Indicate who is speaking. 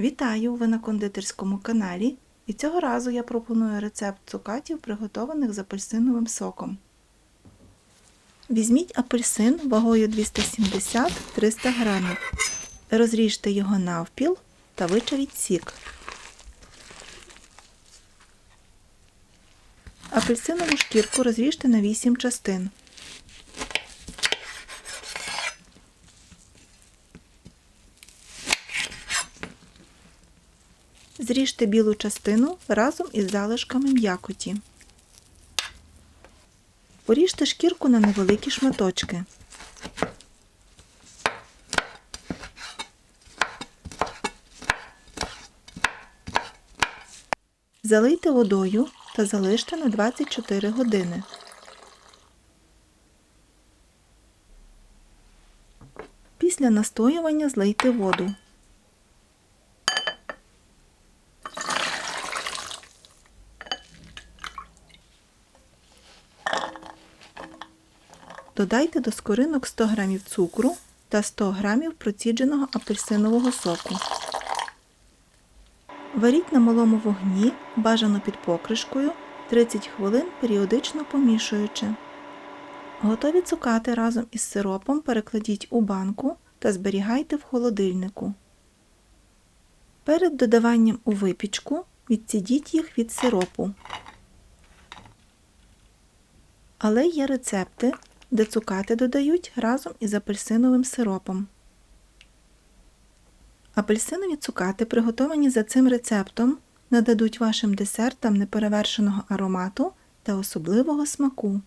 Speaker 1: Вітаю! Ви на кондитерському каналі. І цього разу я пропоную рецепт цукатів, приготованих з апельсиновим соком. Візьміть апельсин вагою 270-300 г. Розріжте його навпіл та вичавіть сік. Апельсинову шкірку розріжте на 8 частин. Зріжте білу частину разом із залишками м'якоті. Поріжте шкірку на невеликі шматочки. Залийте водою та залиште на 24 години. Після настоювання злийте воду. Додайте до скоринок 100 г цукру та 100 г процідженого апельсинового соку. Варіть на малому вогні, бажано під покришкою, 30 хвилин періодично помішуючи. Готові цукати разом із сиропом перекладіть у банку та зберігайте в холодильнику. Перед додаванням у випічку відсідіть їх від сиропу. Але є рецепти, де цукати додають разом із апельсиновим сиропом. Апельсинові цукати, приготовані за цим рецептом, нададуть вашим десертам неперевершеного аромату та особливого смаку.